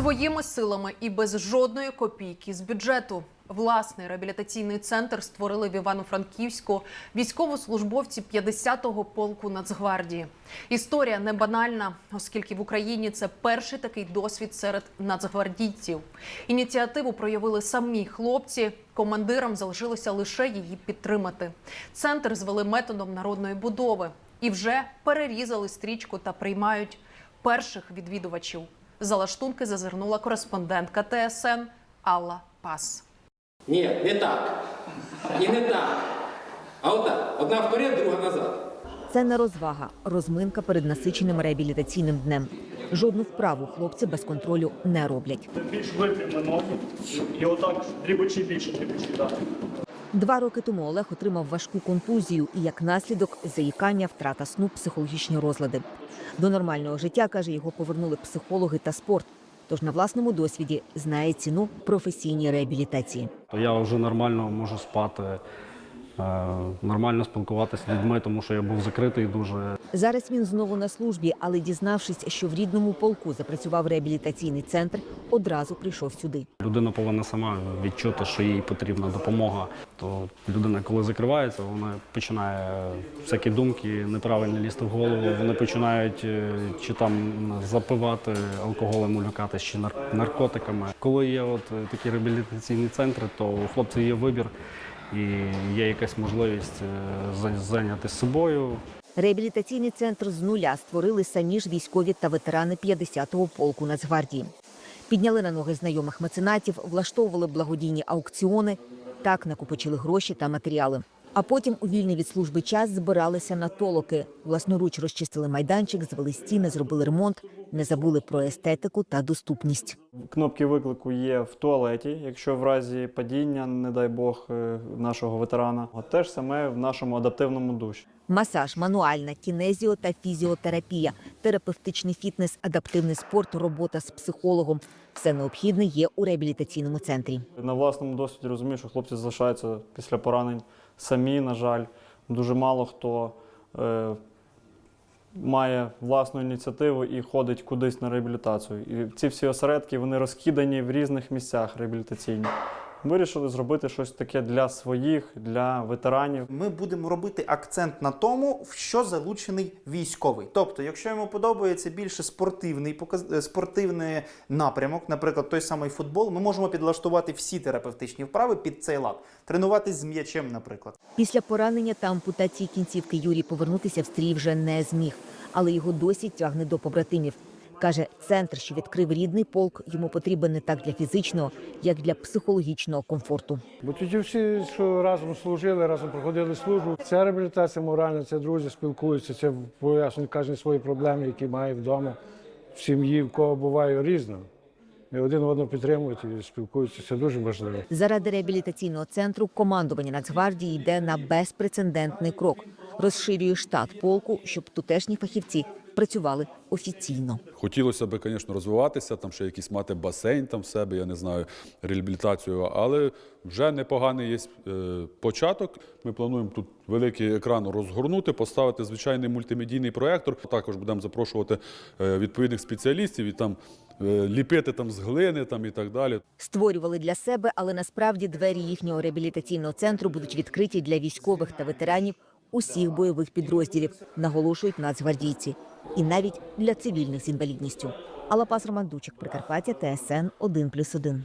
Своїми силами і без жодної копійки з бюджету. Власний реабілітаційний центр створили в Івано-Франківську військовослужбовці 50-го полку Нацгвардії. Історія не банальна, оскільки в Україні це перший такий досвід серед нацгвардійців. Ініціативу проявили самі хлопці. Командирам залишилося лише її підтримати. Центр звели методом народної будови і вже перерізали стрічку та приймають перших відвідувачів. За лаштунки зазирнула кореспондентка ТСН Алла Пас. Ні, не так. І не так. А отак. Одна вперед, друга назад. Це не розвага, розминка перед насиченим реабілітаційним днем. Жодну вправу хлопці без контролю не роблять. більш випрямили ноги і отак дрібочі більше дрібочі. Так. Два роки тому Олег отримав важку контузію і як наслідок заїкання, втрата сну, психологічні розлади. До нормального життя каже, його повернули психологи та спорт. Тож на власному досвіді знає ціну професійній реабілітації. Я вже нормально можу спати, нормально спілкуватися з людьми, тому що я був закритий дуже. Зараз він знову на службі, але дізнавшись, що в рідному полку запрацював реабілітаційний центр, одразу прийшов сюди. Людина повинна сама відчути, що їй потрібна допомога. То людина, коли закривається, вона починає всякі думки неправильно лізти в голову. Вони починають е, чи там запивати алкоголем, улюкатись, чи наркотиками. Коли є от е, такі реабілітаційні центри, то у хлопців є вибір і є якась можливість зайняти собою, Реабілітаційний центр з нуля створили самі ж військові та ветерани 50-го полку Нацгвардії. Підняли на ноги знайомих меценатів, влаштовували благодійні аукціони, так накопичили гроші та матеріали. А потім у вільний від служби час збиралися на толоки. Власноруч розчистили майданчик, звели стіни, зробили ремонт, не забули про естетику та доступність. Кнопки виклику є в туалеті, якщо в разі падіння, не дай Бог, е, нашого ветерана. А те ж саме в нашому адаптивному душі. Масаж, мануальна, кінезіо та фізіотерапія, терапевтичний фітнес, адаптивний спорт, робота з психологом. Все необхідне є у реабілітаційному центрі. На власному досвіді розумію, що хлопці залишаються після поранень самі, на жаль. Дуже мало хто е, має власну ініціативу і ходить кудись на реабілітацію. І ці всі осередки вони розкидані в різних місцях реабілітаційні. Вирішили зробити щось таке для своїх, для ветеранів. Ми будемо робити акцент на тому, в що залучений військовий. Тобто, якщо йому подобається більше спортивний показ... е, спортивний напрямок, наприклад, той самий футбол, ми можемо підлаштувати всі терапевтичні вправи під цей лад, тренуватись з м'ячем, наприклад. Після поранення та ампутації кінцівки Юрій повернутися в стрій вже не зміг, але його досі тягне до побратимів. Каже, центр, що відкрив рідний полк, йому потрібен не так для фізичного, як для психологічного комфорту. Бо тоді всі, що разом служили, разом проходили службу. Ця реабілітація моральна, це друзі спілкуються, це пояснюють кожен свої проблеми, які має вдома, в сім'ї, в кого буває різно. І один одного підтримують і спілкуються. Це дуже важливо. Заради реабілітаційного центру командування Нацгвардії йде на безпрецедентний крок. Розширює штат полку, щоб тутешні фахівці працювали офіційно. Хотілося б, звісно, розвиватися, там ще якийсь мати басейн там в себе, я не знаю, реабілітацію, але вже непоганий є е, початок. Ми плануємо тут великий екран розгорнути, поставити звичайний мультимедійний проєктор. Також будемо запрошувати е, відповідних спеціалістів і там е, ліпити там з глини там, і так далі. Створювали для себе, але насправді двері їхнього реабілітаційного центру будуть відкриті для військових та ветеранів усіх бойових підрозділів, наголошують нацгвардійці, і навіть для цивільних з інвалідністю. Алапас Романдучик, Прикарпаття, ТСН 1+,1.